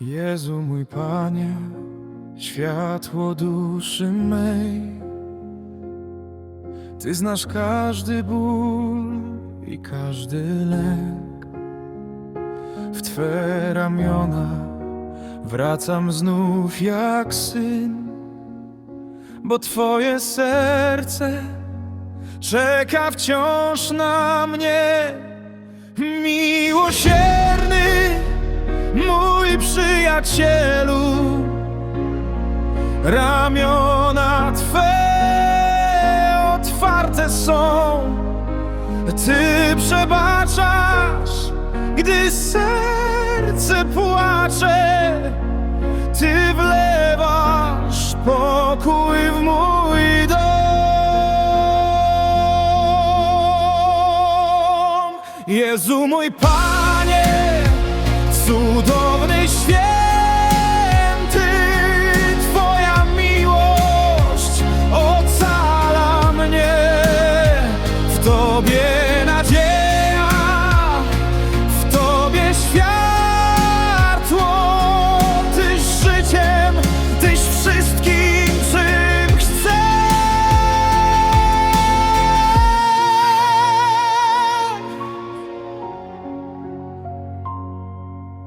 Jezu mój Panie, światło duszy mej. Ty znasz każdy ból i każdy lęk. W Twe ramiona wracam znów jak syn, bo Twoje serce czeka wciąż na mnie. Miłosierny, mój przyjacielu, ramiona Twe otwarte są. Ty przebaczasz, gdy serce płacze. Ty wlewasz pokój w mój dom. Jezu mój Panie, cudowny święty,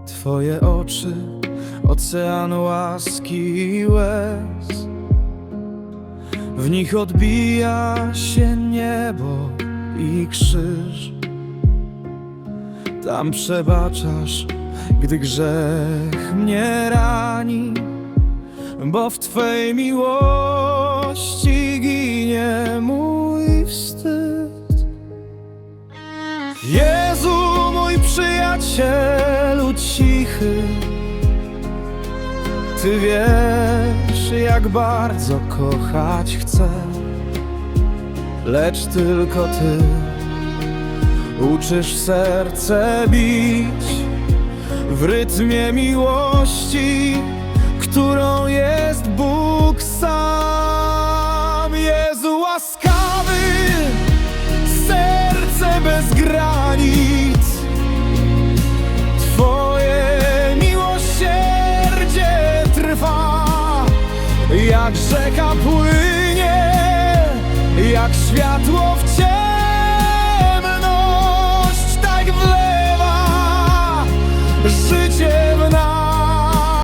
Twoje oczy, ocean łaski i łez. W nich odbija się niebo i krzyż. Tam przebaczasz, gdy grzech mnie rani Bo w Twej miłości ginie mój wstyd. Jezu, mój przyjacielu cichy, Ty wiesz, jak bardzo kochać chcę, lecz tylko Ty uczysz serce bić w rytmie miłości, którą jest Bóg jak rzeka płynie, jak światło w cieniu.